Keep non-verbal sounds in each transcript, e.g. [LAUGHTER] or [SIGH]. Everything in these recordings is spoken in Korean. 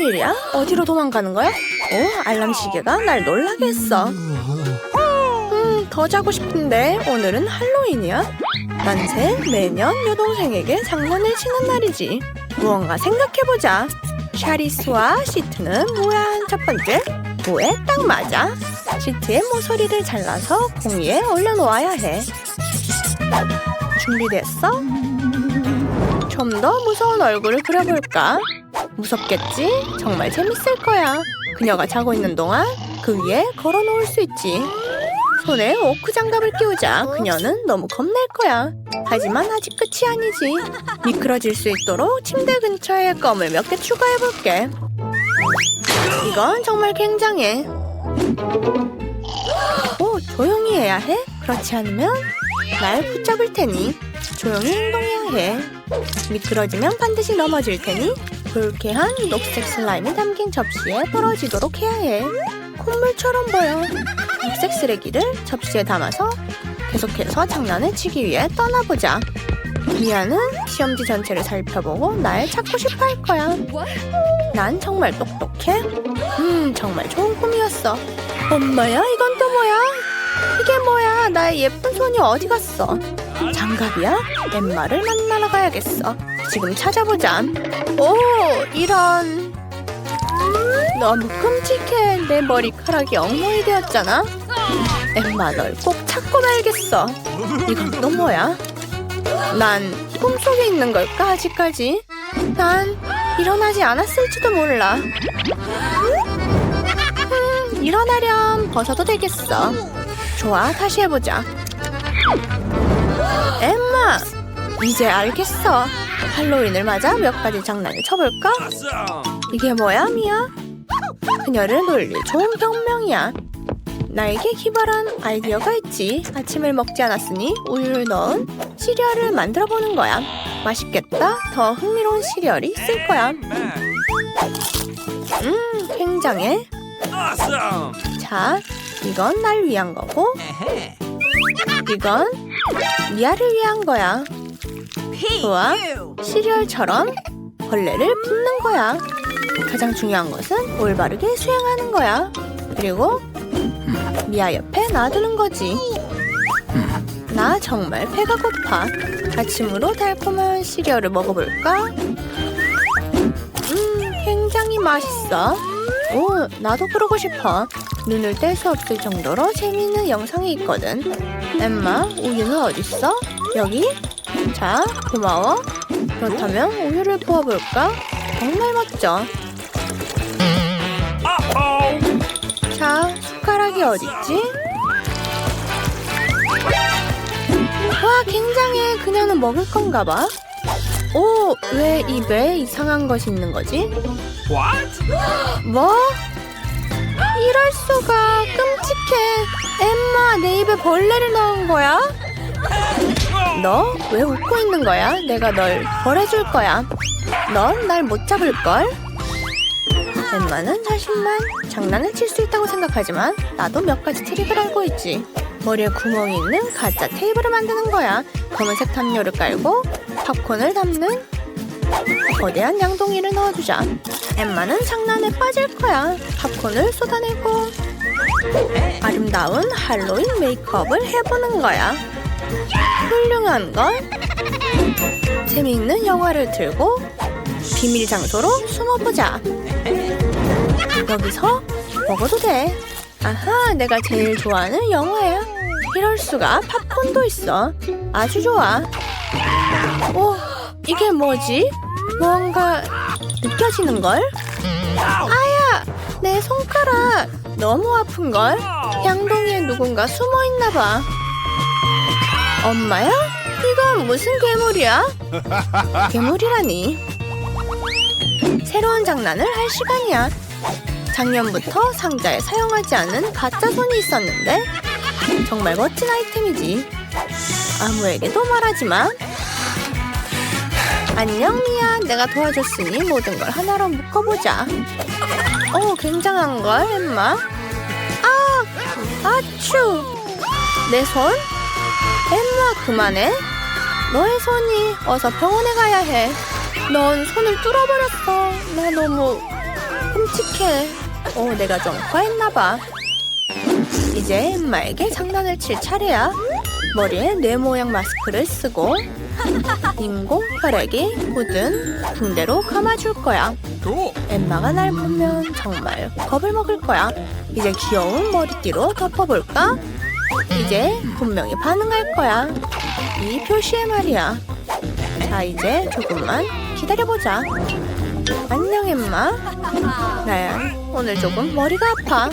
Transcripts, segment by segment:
무슨 일이야? 어디로 도망가는 거야? 오, 알람 시계가 날 놀라게 했어. 음, 더 자고 싶은데 오늘은 할로윈이야? 난새 매년 여동생에게 장난을 치는 날이지. 무언가 생각해보자. 샤리스와 시트는 뭐야? 첫 번째, 뭐에 딱 맞아. 시트의 모서리를 잘라서 공 위에 올려놓아야 해. 준비됐어? 좀 더 무서운 얼굴을 그려볼까? 무섭겠지? 정말 재밌을 거야. 그녀가 자고 있는 동안 그 위에 걸어 놓을 수 있지. 손에 오크 장갑을 끼우자 그녀는 너무 겁낼 거야. 하지만 아직 끝이 아니지. 미끄러질 수 있도록 침대 근처에 껌을 몇 개 추가해볼게. 이건 정말 굉장해. 오, 조용히 해야 해? 그렇지 않으면 날 붙잡을 테니 조용히 행동해야 해. 미끄러지면 반드시 넘어질 테니 불쾌한 녹색 슬라임이 담긴 접시에 떨어지도록 해야 해. 콧물처럼 보여. 녹색 쓰레기를 접시에 담아서 계속해서 장난을 치기 위해 떠나보자. 미아는 시험지 전체를 살펴보고 날 찾고 싶어 할 거야. 난 정말 똑똑해. 음, 정말 좋은 꿈이었어. 엄마야, 이건 또 뭐야? 이게 뭐야? 나의 예쁜 손이 어디 갔어? 장갑이야? 엠마를 만나러 가야겠어. 지금 찾아보자. 오, 이런. 너무 끔찍해. 내 머리카락이 엉망이 되었잖아. 엠마 널 꼭 찾고 말겠어. 이건 또 뭐야? 난 꿈속에 있는 걸까 아직까지? 난 일어나지 않았을지도 몰라. 음, 일어나렴 벗어도 되겠어. 좋아, 다시 해보자. 엠마, 이제 알겠어. 할로윈을 맞아 몇 가지 장난을 쳐볼까? 이게 뭐야, 미야? 그녀를 놀릴 좋은 병명이야. 나에게 기발한 아이디어가 있지. 아침을 먹지 않았으니 우유를 넣은 시리얼을 만들어 보는 거야. 맛있겠다. 더 흥미로운 시리얼이 있을 거야. 음, 굉장해. 자, 이건 날 위한 거고, 이건 미아를 위한 거야. 좋아. 시리얼처럼 벌레를 붓는 거야. 가장 중요한 것은 올바르게 수행하는 거야. 그리고 미아 옆에 놔두는 거지. 나 정말 배가 고파. 아침으로 달콤한 시리얼을 먹어볼까? 음, 굉장히 맛있어. 오, 나도 그러고 싶어. 눈을 뗄 수 없을 정도로 재미있는 영상이 있거든. 엠마, 우유는 어딨어? 여기? 자, 고마워. 그렇다면 우유를 부어볼까? 정말 멋져. 자, 숟가락이 어딨지? 와, 굉장해. 그녀는 먹을 건가 봐. 오, 왜 입에 이상한 것이 있는 거지? What? 뭐? 이럴 수가 끔찍해. 엠마, 내 입에 벌레를 넣은 거야? 너 왜 웃고 있는 거야? 내가 널 벌해줄 거야. 넌 날 못 잡을 걸. 엠마는 자신만 장난을 칠 수 있다고 생각하지만 나도 몇 가지 트릭을 알고 있지. 머리에 구멍이 있는 가짜 테이블을 만드는 거야. 검은색 담요를 깔고 팝콘을 담는 거대한 양동이를 넣어주자. 엠마는 장난에 빠질 거야. 팝콘을 쏟아내고 아름다운 할로윈 메이크업을 해보는 거야. 훌륭한 건 재미있는 영화를 들고 비밀 장소로 숨어보자. 여기서 먹어도 돼. 아하, 내가 제일 좋아하는 영화야. 이럴 수가 팝콘도 있어. 아주 좋아. 오, 이게 뭐지? 뭔가 느껴지는 걸? 아야, 내 손가락 너무 아픈 걸. 양동이에 누군가 숨어 있나 봐. 엄마야? 이건 무슨 괴물이야? 괴물이라니. 새로운 장난을 할 시간이야. 작년부터 상자에 사용하지 않은 가짜 손이 있었는데 정말 멋진 아이템이지. 아무에게도 말하지 마. 안녕 미야. 내가 도와줬으니 모든 걸 하나로 묶어보자. 어, 굉장한 걸, 엠마. 아, 아추. 내 손? 엠마 그만해. 너의 손이 어서 병원에 가야 해. 넌 손을 뚫어버렸어. 나 너무 끔찍해. 어, 내가 좀 과했나봐. 이제 엠마에게 장난을 칠 차례야. 머리에 뇌 모양 마스크를 쓰고 인공 혈액이 묻은 붕대로 감아줄 거야. Cool. 엠마가 날 보면 정말 겁을 먹을 거야. 이제 귀여운 머리띠로 덮어볼까? 이제 분명히 반응할 거야. 이 표시에 말이야. 자, 이제 조금만 기다려보자. 안녕, 엠마. 나야, 오늘 조금 머리가 아파.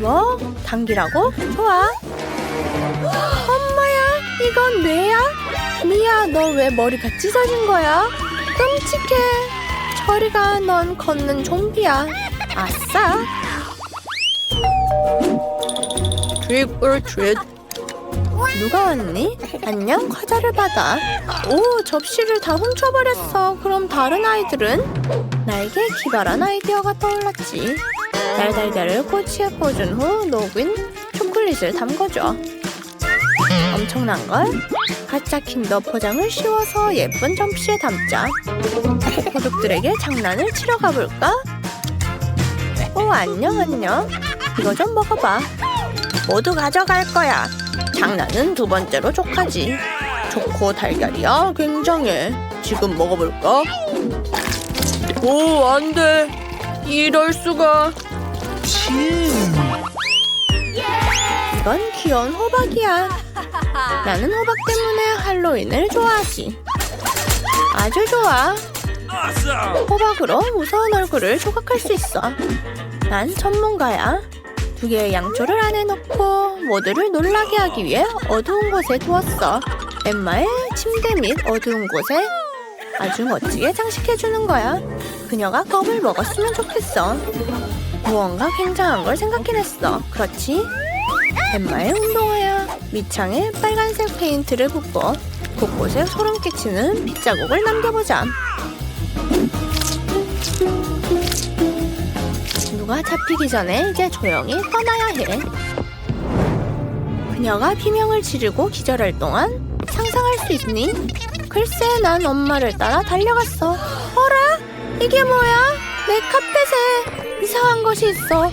뭐? 당기라고? 좋아. 엄마야, 이건 뇌야? 미야, 너 왜 머리가 찢어진 거야? 끔찍해. 저리가, 넌 걷는 좀비야. 아싸. 트릭 or 트릿. 누가 왔니? 안녕, 과자를 받아. 오, 접시를 다 훔쳐버렸어. 그럼 다른 아이들은? 나에게 기발한 아이디어가 떠올랐지. 달달달을 꼬치에 꽂은 후 녹인 초콜릿을 담궈줘. 엄청난 걸? 가짜 킨더 포장을 씌워서 예쁜 접시에 담자. 도둑들에게 장난을 치러 가볼까? 오, 안녕, 안녕. 이거 좀 먹어봐. 모두 가져갈 거야. 장난은 두 번째로 족하지. 초코 달걀이야. 굉장해. 지금 먹어볼까? 오, 안 돼. 이럴 수가. 이건 귀여운 호박이야. 나는 호박 때문에 할로윈을 좋아하지. 아주 좋아. 호박으로 무서운 얼굴을 조각할 수 있어. 난 전문가야. 두 개의 양초를 안에 넣고 모두를 놀라게 하기 위해 어두운 곳에 두었어. 엠마의 침대 및 어두운 곳에 아주 멋지게 장식해주는 거야. 그녀가 겁을 먹었으면 좋겠어. 무언가 굉장한 걸 생각해냈어. 그렇지? 엠마의 운동화야. 밑창에 빨간색 페인트를 붓고 곳곳에 소름 끼치는 빗자국을 남겨보자. 누가 잡히기 전에 이제 조용히 떠나야 해. 그녀가 비명을 지르고 기절할 동안 상상할 수 있니? 글쎄, 난 엄마를 따라 달려갔어. 어라? 이게 뭐야? 내 카펫에 이상한 것이 있어.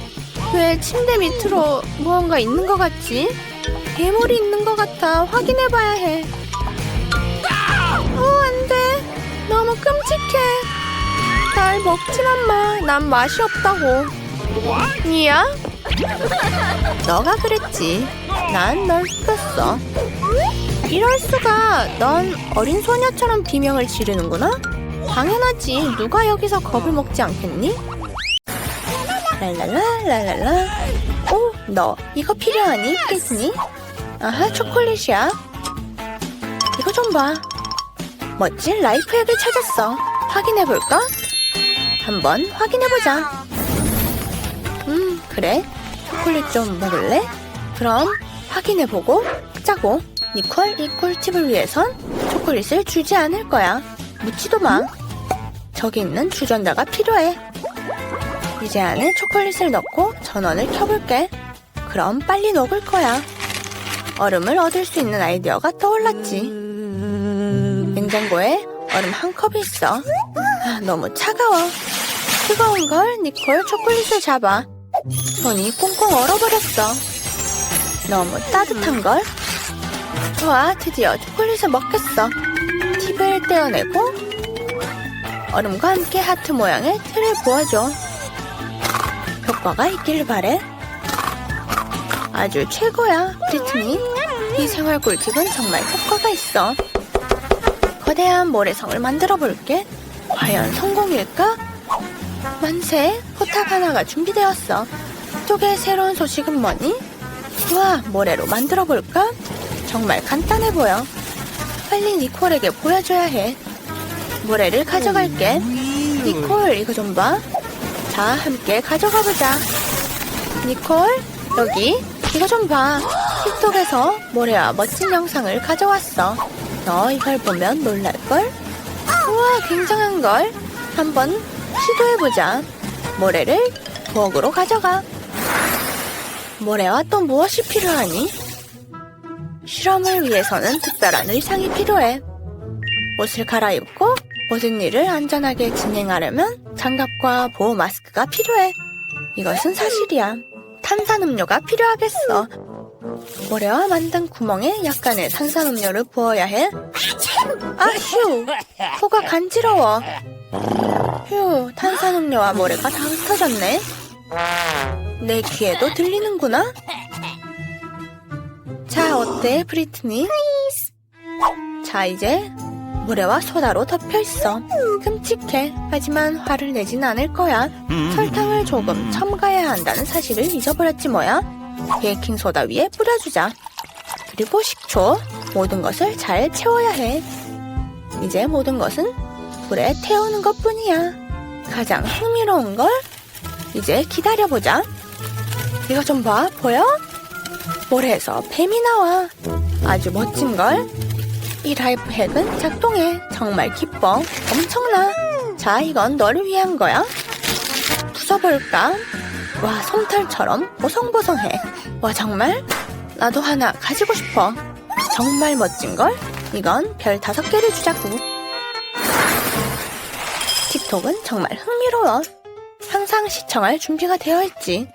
왜 침대 밑으로 무언가 있는 것 같지? 괴물이 있는 것 같아. 확인해봐야 해. 어, 안 돼. 너무 끔찍해. 날 먹지만 마. 난 맛이 없다고. 니야? 너가 그랬지. 난널 시켰어. 이럴 수가. 넌 어린 소녀처럼 비명을 지르는구나? 당연하지. 누가 여기서 겁을 먹지 않겠니? 랄랄라 랄랄라. 오, 너 이거 필요하니? 있겠니? 아하, 초콜릿이야. 이거 좀 봐. 멋진 라이프 액을 찾았어. 확인해볼까? 한번 확인해보자. 음, 그래. 초콜릿 좀 먹을래? 그럼 확인해보고 짜고. 니콜 이 꿀팁을 위해선 초콜릿을 주지 않을 거야. 묻지도 마. 저기 있는 주전자가 필요해. 이제 안에 초콜릿을 넣고 전원을 켜볼게. 그럼 빨리 녹을 거야. 얼음을 얻을 수 있는 아이디어가 떠올랐지. 냉장고에 얼음 한 컵이 있어. 아, 너무 차가워. 뜨거운 걸 니콜 초콜릿을 잡아. 손이 꽁꽁 얼어버렸어. 너무 따뜻한 걸. 좋아, 드디어 초콜릿을 먹겠어. 팁을 떼어내고 얼음과 함께 하트 모양의 틀을 부어줘. 효과가 있길 바래. 아주 최고야, 브리트니. 이 생활 꿀팁은 정말 효과가 있어. 거대한 모래성을 만들어 볼게. 과연 성공일까? 만세! 포탑 하나가 준비되었어. 이쪽에 새로운 소식은 뭐니? 우와, 모래로 만들어 볼까? 정말 간단해 보여. 빨리 니콜에게 보여줘야 해. 모래를 가져갈게. 니콜, 이거 좀 봐. 자, 함께 가져가 보자. 니콜, 여기, 이거 좀 봐. 틱톡에서 모래와 멋진 영상을 가져왔어. 너 이걸 보면 놀랄걸? 우와, 굉장한걸? 한번 시도해보자. 모래를 부엌으로 가져가. 모래와 또 무엇이 필요하니? 실험을 위해서는 특별한 의상이 필요해. 옷을 갈아입고 모든 일을 안전하게 진행하려면 장갑과 보호 마스크가 필요해. 이것은 사실이야. 탄산음료가 필요하겠어. 모래와 만든 구멍에 약간의 탄산음료를 부어야 해. 아 휴, 코가 간지러워. 휴, 탄산음료와 모래가 다 흩어졌네. 내 귀에도 들리는구나. 자, 어때, 브리트니? 자, 이제 모래와 소다로 덮여 있어. 끔찍해. 하지만 화를 내진 않을 거야. 설탕을 조금 첨가해야 한다는 사실을 잊어버렸지 뭐야. 베이킹 소다 위에 뿌려주자. 그리고 식초. 모든 것을 잘 채워야 해. 이제 모든 것은 불에 태우는 것 뿐이야. 가장 흥미로운 걸 이제 기다려보자. 이거 좀 봐. 보여? 모래에서 뱀이 나와. 아주 멋진 걸. 이 라이프 핵은 작동해. 정말 기뻐. 엄청나. 자, 이건 너를 위한 거야. 부숴볼까? 와, 솜털처럼 보송보송해. 와, 정말? 나도 하나 가지고 싶어. 정말 멋진걸? 이건 별 다섯 개를 주자고. 틱톡은 정말 흥미로워. 항상 시청할 준비가 되어 있지.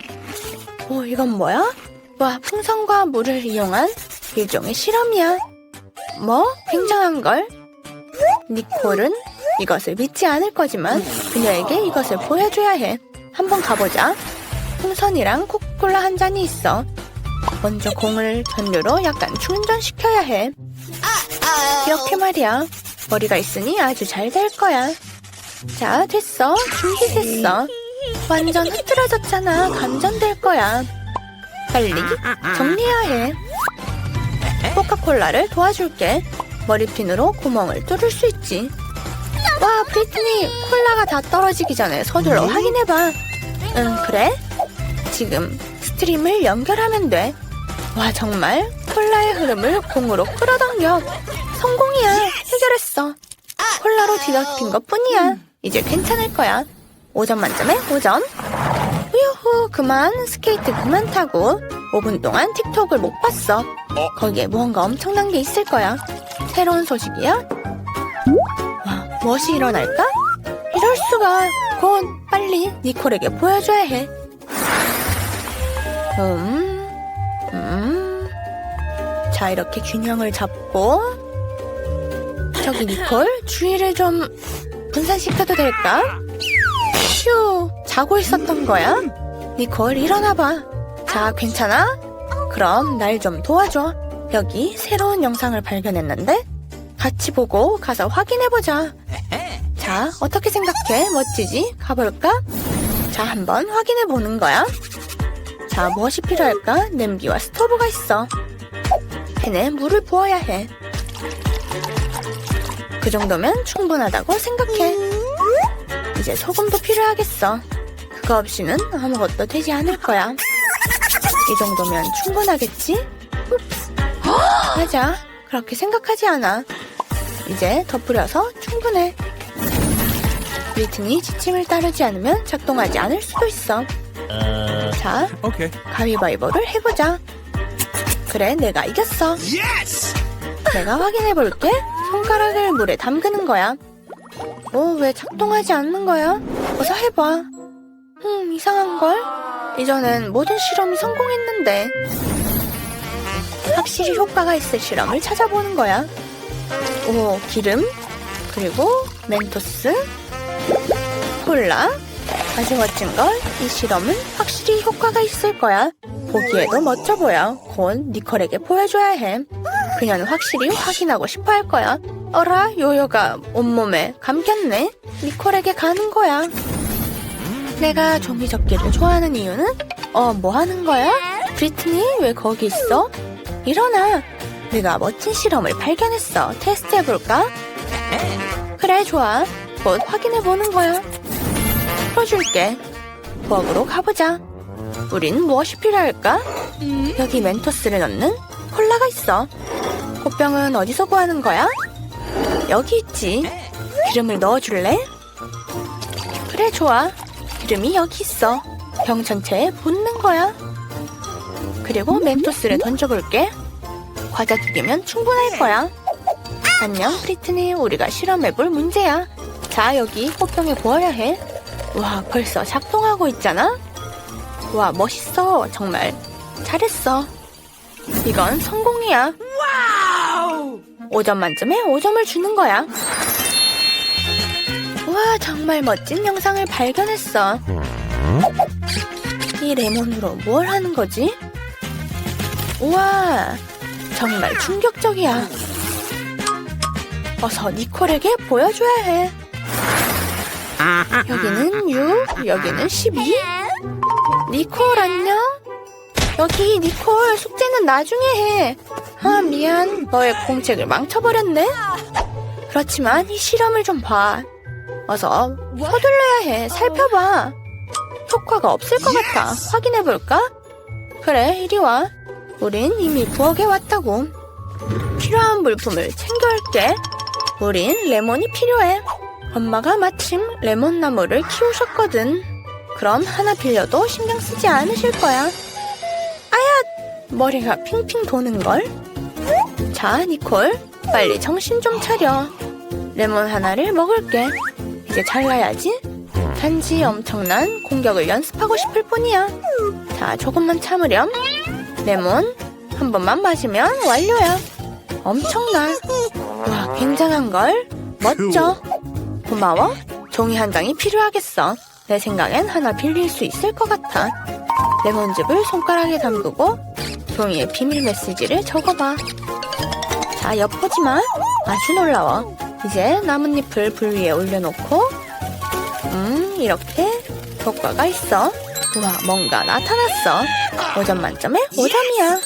오, 이건 뭐야? 와, 풍선과 물을 이용한 일종의 실험이야. 뭐? 굉장한걸? 니콜은 이것을 믿지 않을 거지만 그녀에게 이것을 보여줘야 해. 한번 가보자. 풍선이랑 코카콜라 한 잔이 있어. 먼저 공을 전류로 약간 충전시켜야 해. 이렇게 말이야. 머리가 있으니 아주 잘 될 거야. 자, 됐어. 준비됐어. 완전 흐트러졌잖아. 감전될 거야. 빨리 정리해야 해. 코카콜라를 도와줄게. 머리핀으로 구멍을 뚫을 수 있지. 와, 브리트니, 콜라가 다 떨어지기 전에 서둘러 확인해봐. 응, 그래? 지금 스트림을 연결하면 돼. 와, 정말? 콜라의 흐름을 공으로 끌어당겨. 성공이야. 해결했어. 콜라로 뒤덮인 것 뿐이야. 이제 괜찮을 거야. 5점 만점에 5점. 후유후, 그만. 스케이트 그만 타고. 5분 동안 틱톡을 못 봤어. 거기에 무언가 엄청난 게 있을 거야. 새로운 소식이야? 와, 무엇이 일어날까? 이럴 수가. 곧 빨리 니콜에게 보여줘야 해. 음, 음. 자, 이렇게 균형을 잡고. 저기 니콜, 주의를 좀 분산시켜도 될까? 휴, 자고 있었던 거야? 니콜, 일어나봐. 자, 괜찮아? 그럼 날 좀 도와줘. 여기 새로운 영상을 발견했는데? 같이 보고 가서 확인해보자. 자, 어떻게 생각해? 멋지지? 가볼까? 자, 한번 확인해보는 거야. 자, 무엇이 필요할까? 냄비와 스토브가 있어. 팬에 물을 부어야 해. 그 정도면 충분하다고 생각해. 이제 소금도 필요하겠어. 그거 없이는 아무것도 되지 않을 거야. 이 정도면 충분하겠지? [GASPS] 맞아. 그렇게 생각하지 않아. 이제 덧뿌려서 충분해. 브리튼이 지침을 따르지 않으면 작동하지 않을 수도 있어. 자, Okay. 가위바위보를 해보자. 그래, 내가 이겼어. Yes! 내가 확인해볼게. 손가락을 물에 담그는 거야. 어, 왜 작동하지 않는 거야? 어서 해봐. 음, 이상한걸? 이전엔 모든 실험이 성공했는데. 확실히 효과가 있을 실험을 찾아보는 거야. 오, 기름, 그리고 멘토스, 콜라. 아주 멋진걸? 이 실험은 확실히 효과가 있을 거야. 보기에도 멋져 보여. 곧 니콜에게 보여줘야 해. 그녀는 확실히 확인하고 싶어 할 거야. 어라, 요요가 온몸에 감겼네. 니콜에게 가는 거야. 내가 종이 접기를 좋아하는 이유는? 어, 뭐 하는 거야? 브리트니, 왜 거기 있어? 일어나. 내가 멋진 실험을 발견했어. 테스트 해볼까? 그래, 좋아. 곧 확인해보는 거야. 풀어줄게. 부엌으로 가보자. 우린 무엇이 필요할까? 여기 멘토스를 넣는 콜라가 있어. 꽃병은 어디서 구하는 거야? 여기 있지. 기름을 넣어줄래? 그래, 좋아. 기름이 여기 있어. 병 전체에 붓는 거야. 그리고 멘토스를 던져볼게. 과자 두 개면 충분할 거야. 안녕, 프리트니. 우리가 실험해볼 문제야. 자, 여기 호병에 부어야 해. 와, 벌써 작동하고 있잖아? 와, 멋있어. 정말. 잘했어. 이건 성공이야. 5점 만점에 5점을 주는 거야. 와, 정말 멋진 영상을 발견했어. 이 레몬으로 뭘 하는 거지? 우와, 정말 충격적이야. 어서 니콜에게 보여줘야 해. 여기는 6, 여기는 12. 니콜 안녕? 여기 니콜 숙제는 나중에 해. 아 미안 너의 공책을 망쳐버렸네. 그렇지만 이 실험을 좀 봐. 어서 서둘러야 해. 살펴봐. 효과가 없을 것 같아. 확인해 볼까? 그래 이리 와. 우린 이미 부엌에 왔다고. 필요한 물품을 챙겨올게. 우린 레몬이 필요해. 엄마가 마침 레몬 나무를 키우셨거든. 그럼 하나 빌려도 신경 쓰지 않으실 거야. 아야! 머리가 핑핑 도는걸? 자, 니콜. 빨리 정신 좀 차려. 레몬 하나를 먹을게. 이제 잘라야지. 단지 엄청난 공격을 연습하고 싶을 뿐이야. 자, 조금만 참으렴. 레몬 한 번만 마시면 완료야. 엄청나. 와, 굉장한걸? 멋져. 고마워. 종이 한 장이 필요하겠어. 내 생각엔 하나 빌릴 수 있을 것 같아. 레몬즙을 손가락에 담그고 종이에 비밀 메시지를 적어봐. 자, 엿보지 마. 아주 놀라워. 이제 나뭇잎을 불 위에 올려놓고 음, 이렇게 효과가 있어. 우와, 뭔가 나타났어. 5점 만점에 5점이야.